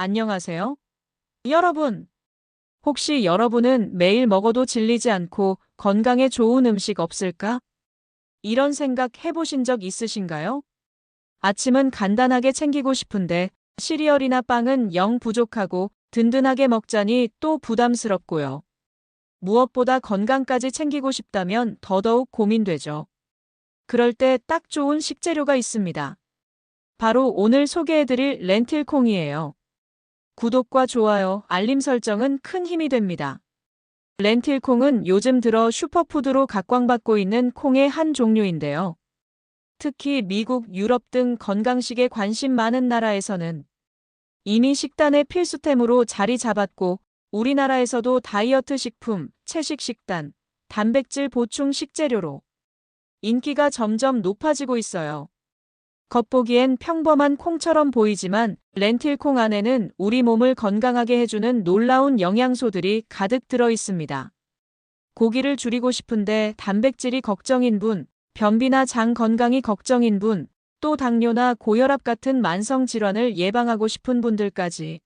안녕하세요. 여러분. 혹시 여러분은 매일 먹어도 질리지 않고 건강에 좋은 음식 없을까? 이런 생각 해보신 적 있으신가요? 아침은 간단하게 챙기고 싶은데 시리얼이나 빵은 영 부족하고 든든하게 먹자니 또 부담스럽고요. 무엇보다 건강까지 챙기고 싶다면 더더욱 고민되죠. 그럴 때 딱 좋은 식재료가 있습니다. 바로 오늘 소개해드릴 렌틸콩이에요. 구독과 좋아요, 알림 설정은 큰 힘이 됩니다. 렌틸콩은 요즘 들어 슈퍼푸드로 각광받고 있는 콩의 한 종류인데요. 특히 미국, 유럽 등 건강식에 관심 많은 나라에서는 이미 식단의 필수템으로 자리 잡았고 우리나라에서도 다이어트 식품, 채식 식단, 단백질 보충 식재료로 인기가 점점 높아지고 있어요. 겉보기엔 평범한 콩처럼 보이지만 렌틸콩 안에는 우리 몸을 건강하게 해주는 놀라운 영양소들이 가득 들어 있습니다. 고기를 줄이고 싶은데 단백질이 걱정인 분, 변비나 장 건강이 걱정인 분, 또 당뇨나 고혈압 같은 만성 질환을 예방하고 싶은 분들까지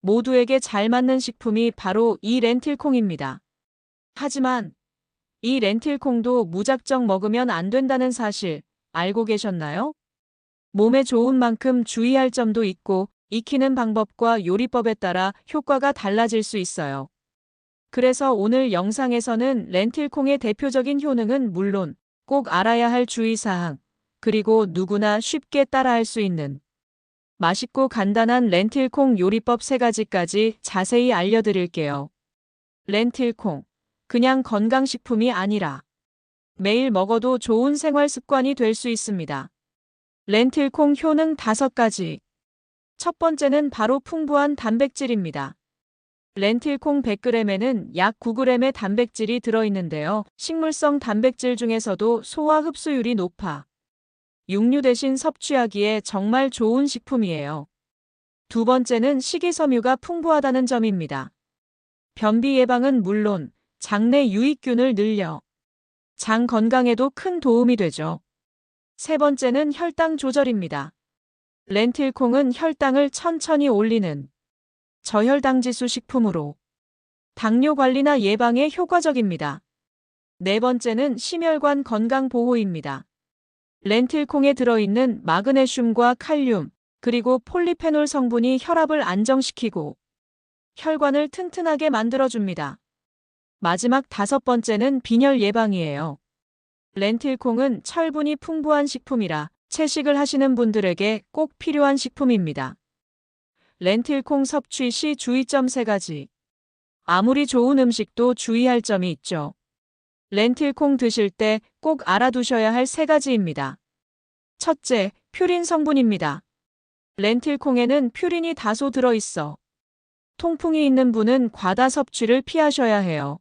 모두에게 잘 맞는 식품이 바로 이 렌틸콩입니다. 하지만 이 렌틸콩도 무작정 먹으면 안 된다는 사실 알고 계셨나요? 몸에 좋은 만큼 주의할 점도 있고 익히는 방법과 요리법에 따라 효과가 달라질 수 있어요. 그래서 오늘 영상에서는 렌틸콩의 대표적인 효능은 물론 꼭 알아야 할 주의사항, 그리고 누구나 쉽게 따라할 수 있는 맛있고 간단한 렌틸콩 요리법 3가지까지 자세히 알려드릴게요. 렌틸콩. 그냥 건강식품이 아니라 매일 먹어도 좋은 생활 습관이 될 수 있습니다. 렌틸콩 효능 5가지. 첫 번째는 바로 풍부한 단백질입니다. 렌틸콩 100g에는 약 9g의 단백질이 들어있는데요. 식물성 단백질 중에서도 소화 흡수율이 높아 육류 대신 섭취하기에 정말 좋은 식품이에요. 두 번째는 식이섬유가 풍부하다는 점입니다. 변비 예방은 물론 장내 유익균을 늘려 장 건강에도 큰 도움이 되죠. 세 번째는 혈당 조절입니다. 렌틸콩은 혈당을 천천히 올리는 저혈당 지수 식품으로 당뇨 관리나 예방에 효과적입니다. 네 번째는 심혈관 건강 보호입니다. 렌틸콩에 들어있는 마그네슘과 칼륨, 그리고 폴리페놀 성분이 혈압을 안정시키고 혈관을 튼튼하게 만들어줍니다. 마지막 다섯 번째는 빈혈 예방이에요. 렌틸콩은 철분이 풍부한 식품이라 채식을 하시는 분들에게 꼭 필요한 식품입니다. 렌틸콩 섭취 시 주의점 3가지. 아무리 좋은 음식도 주의할 점이 있죠. 렌틸콩 드실 때 꼭 알아두셔야 할 3가지입니다. 첫째, 퓨린 성분입니다. 렌틸콩에는 퓨린이 다소 들어있어 통풍이 있는 분은 과다 섭취를 피하셔야 해요.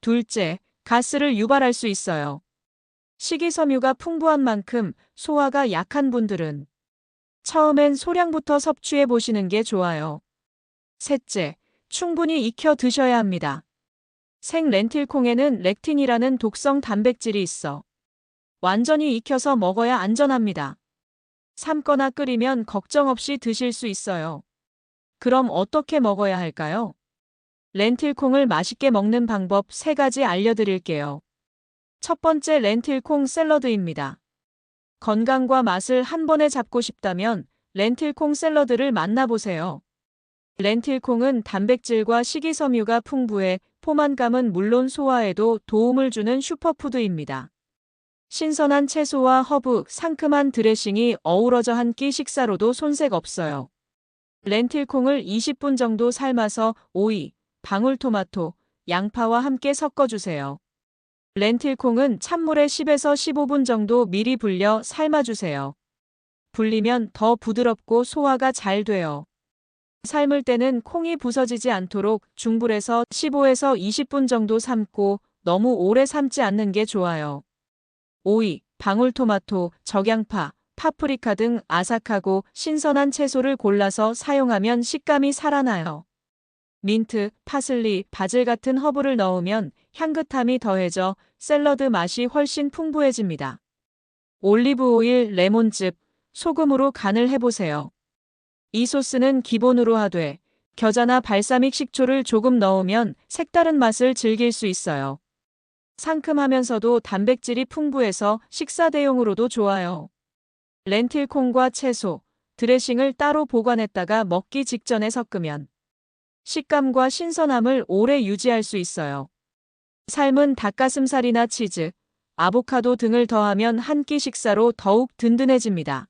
둘째, 가스를 유발할 수 있어요. 식이섬유가 풍부한 만큼 소화가 약한 분들은 처음엔 소량부터 섭취해 보시는 게 좋아요. 셋째, 충분히 익혀 드셔야 합니다. 생 렌틸콩에는 렉틴이라는 독성 단백질이 있어 완전히 익혀서 먹어야 안전합니다. 삶거나 끓이면 걱정 없이 드실 수 있어요. 그럼 어떻게 먹어야 할까요? 렌틸콩을 맛있게 먹는 방법 3가지 알려드릴게요. 첫 번째 렌틸콩 샐러드입니다. 건강과 맛을 한 번에 잡고 싶다면 렌틸콩 샐러드를 만나보세요. 렌틸콩은 단백질과 식이섬유가 풍부해 포만감은 물론 소화에도 도움을 주는 슈퍼푸드입니다. 신선한 채소와 허브, 상큼한 드레싱이 어우러져 한 끼 식사로도 손색 없어요. 렌틸콩을 20분 정도 삶아서 오이, 방울토마토, 양파와 함께 섞어주세요. 렌틸콩은 찬물에 10에서 15분 정도 미리 불려 삶아주세요. 불리면 더 부드럽고 소화가 잘 돼요. 삶을 때는 콩이 부서지지 않도록 중불에서 15에서 20분 정도 삶고 너무 오래 삶지 않는 게 좋아요. 오이, 방울토마토, 적양파, 파프리카 등 아삭하고 신선한 채소를 골라서 사용하면 식감이 살아나요. 민트, 파슬리, 바질 같은 허브를 넣으면 향긋함이 더해져 샐러드 맛이 훨씬 풍부해집니다. 올리브 오일, 레몬즙, 소금으로 간을 해보세요. 이 소스는 기본으로 하되 겨자나 발사믹 식초를 조금 넣으면 색다른 맛을 즐길 수 있어요. 상큼하면서도 단백질이 풍부해서 식사 대용으로도 좋아요. 렌틸콩과 채소, 드레싱을 따로 보관했다가 먹기 직전에 섞으면 식감과 신선함을 오래 유지할 수 있어요. 삶은 닭가슴살이나 치즈, 아보카도 등을 더하면 한 끼 식사로 더욱 든든해집니다.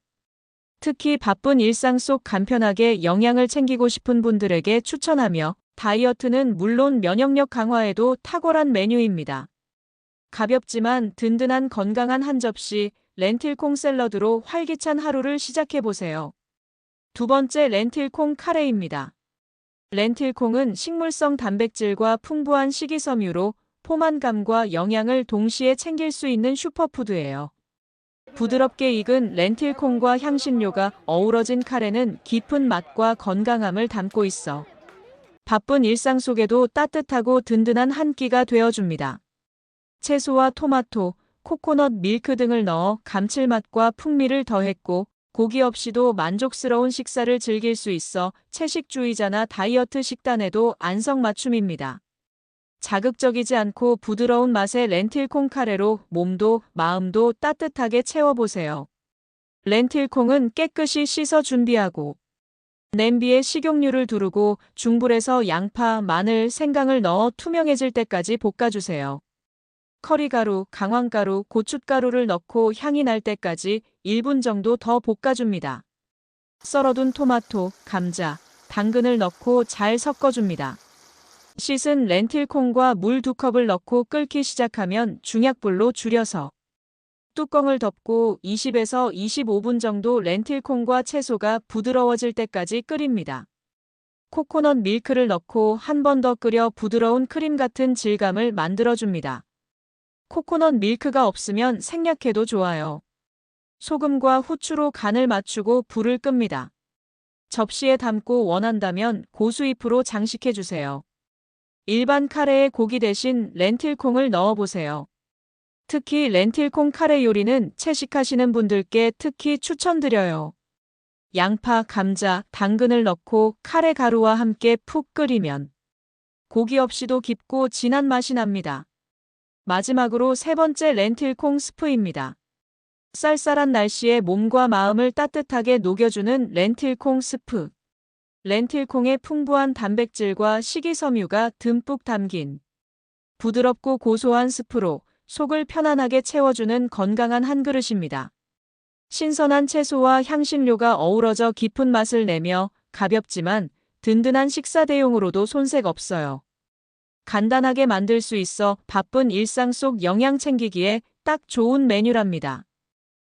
특히 바쁜 일상 속 간편하게 영양을 챙기고 싶은 분들에게 추천하며 다이어트는 물론 면역력 강화에도 탁월한 메뉴입니다. 가볍지만 든든한 건강한 한 접시 렌틸콩 샐러드로 활기찬 하루를 시작해 보세요. 두 번째 렌틸콩 카레입니다. 렌틸콩은 식물성 단백질과 풍부한 식이섬유로 포만감과 영양을 동시에 챙길 수 있는 슈퍼푸드예요. 부드럽게 익은 렌틸콩과 향신료가 어우러진 카레는 깊은 맛과 건강함을 담고 있어 바쁜 일상 속에도 따뜻하고 든든한 한 끼가 되어줍니다. 채소와 토마토, 코코넛 밀크 등을 넣어 감칠맛과 풍미를 더했고 고기 없이도 만족스러운 식사를 즐길 수 있어 채식주의자나 다이어트 식단에도 안성맞춤입니다. 자극적이지 않고 부드러운 맛의 렌틸콩 카레로 몸도 마음도 따뜻하게 채워보세요. 렌틸콩은 깨끗이 씻어 준비하고 냄비에 식용유를 두르고 중불에서 양파, 마늘, 생강을 넣어 투명해질 때까지 볶아주세요. 커리가루, 강황가루, 고춧가루를 넣고 향이 날 때까지 1분 정도 더 볶아줍니다. 썰어둔 토마토, 감자, 당근을 넣고 잘 섞어줍니다. 씻은 렌틸콩과 물두 컵을 넣고 끓기 시작하면 중약불로 줄여서 뚜껑을 덮고 20에서 25분 정도 렌틸콩과 채소가 부드러워질 때까지 끓입니다. 코코넛 밀크를 넣고 한 번 더 끓여 부드러운 크림 같은 질감을 만들어줍니다. 코코넛 밀크가 없으면 생략해도 좋아요. 소금과 후추로 간을 맞추고 불을 끕니다. 접시에 담고 원한다면 고수잎으로 장식해주세요. 일반 카레에 고기 대신 렌틸콩을 넣어보세요. 특히 렌틸콩 카레 요리는 채식하시는 분들께 특히 추천드려요. 양파, 감자, 당근을 넣고 카레 가루와 함께 푹 끓이면 고기 없이도 깊고 진한 맛이 납니다. 마지막으로 세 번째 렌틸콩 스프입니다. 쌀쌀한 날씨에 몸과 마음을 따뜻하게 녹여주는 렌틸콩 스프. 렌틸콩의 풍부한 단백질과 식이섬유가 듬뿍 담긴 부드럽고 고소한 스프로 속을 편안하게 채워주는 건강한 한 그릇입니다. 신선한 채소와 향신료가 어우러져 깊은 맛을 내며 가볍지만 든든한 식사 대용으로도 손색 없어요. 간단하게 만들 수 있어 바쁜 일상 속 영양 챙기기에 딱 좋은 메뉴랍니다.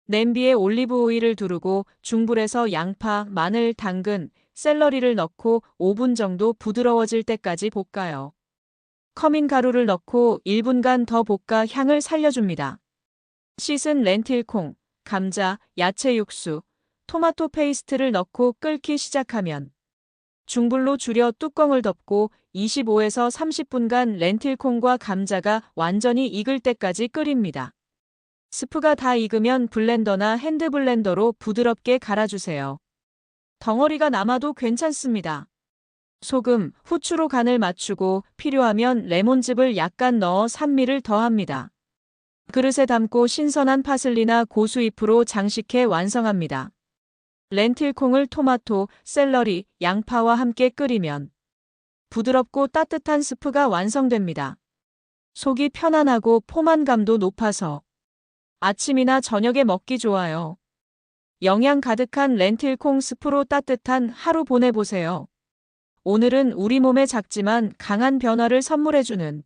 냄비에 올리브 오일을 두르고 중불에서 양파, 마늘, 당근, 샐러리를 넣고 5분 정도 부드러워질 때까지 볶아요. 커민 가루를 넣고 1분간 더 볶아 향을 살려줍니다. 씻은 렌틸콩, 감자, 야채 육수, 토마토 페이스트를 넣고 끓기 시작하면 중불로 줄여 뚜껑을 덮고 25에서 30분간 렌틸콩과 감자가 완전히 익을 때까지 끓입니다. 스프가 다 익으면 블렌더나 핸드블렌더로 부드럽게 갈아주세요. 덩어리가 남아도 괜찮습니다. 소금, 후추로 간을 맞추고 필요하면 레몬즙을 약간 넣어 산미를 더합니다. 그릇에 담고 신선한 파슬리나 고수잎으로 장식해 완성합니다. 렌틸콩을 토마토, 샐러리, 양파와 함께 끓이면 부드럽고 따뜻한 스프가 완성됩니다. 속이 편안하고 포만감도 높아서 아침이나 저녁에 먹기 좋아요. 영양 가득한 렌틸콩 스프로 따뜻한 하루 보내보세요. 오늘은 우리 몸에 작지만 강한 변화를 선물해주는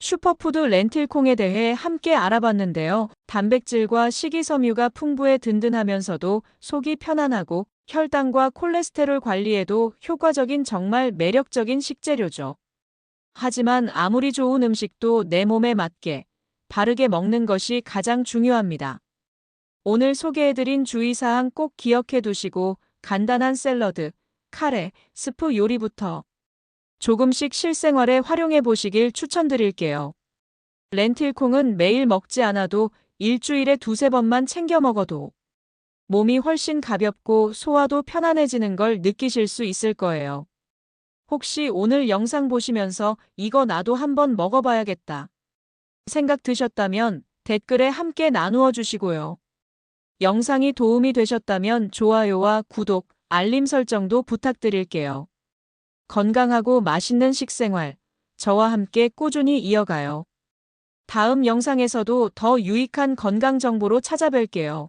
슈퍼푸드 렌틸콩에 대해 함께 알아봤는데요. 단백질과 식이섬유가 풍부해 든든하면서도 속이 편안하고 혈당과 콜레스테롤 관리에도 효과적인 정말 매력적인 식재료죠. 하지만 아무리 좋은 음식도 내 몸에 맞게 바르게 먹는 것이 가장 중요합니다. 오늘 소개해드린 주의사항 꼭 기억해 두시고 간단한 샐러드, 카레, 스프 요리부터 조금씩 실생활에 활용해 보시길 추천드릴게요. 렌틸콩은 매일 먹지 않아도 일주일에 두세 번만 챙겨 먹어도 몸이 훨씬 가볍고 소화도 편안해지는 걸 느끼실 수 있을 거예요. 혹시 오늘 영상 보시면서 이거 나도 한번 먹어봐야겠다. 생각 드셨다면 댓글에 함께 나누어 주시고요. 영상이 도움이 되셨다면 좋아요와 구독, 알림 설정도 부탁드릴게요. 건강하고 맛있는 식생활, 저와 함께 꾸준히 이어가요. 다음 영상에서도 더 유익한 건강 정보로 찾아뵐게요.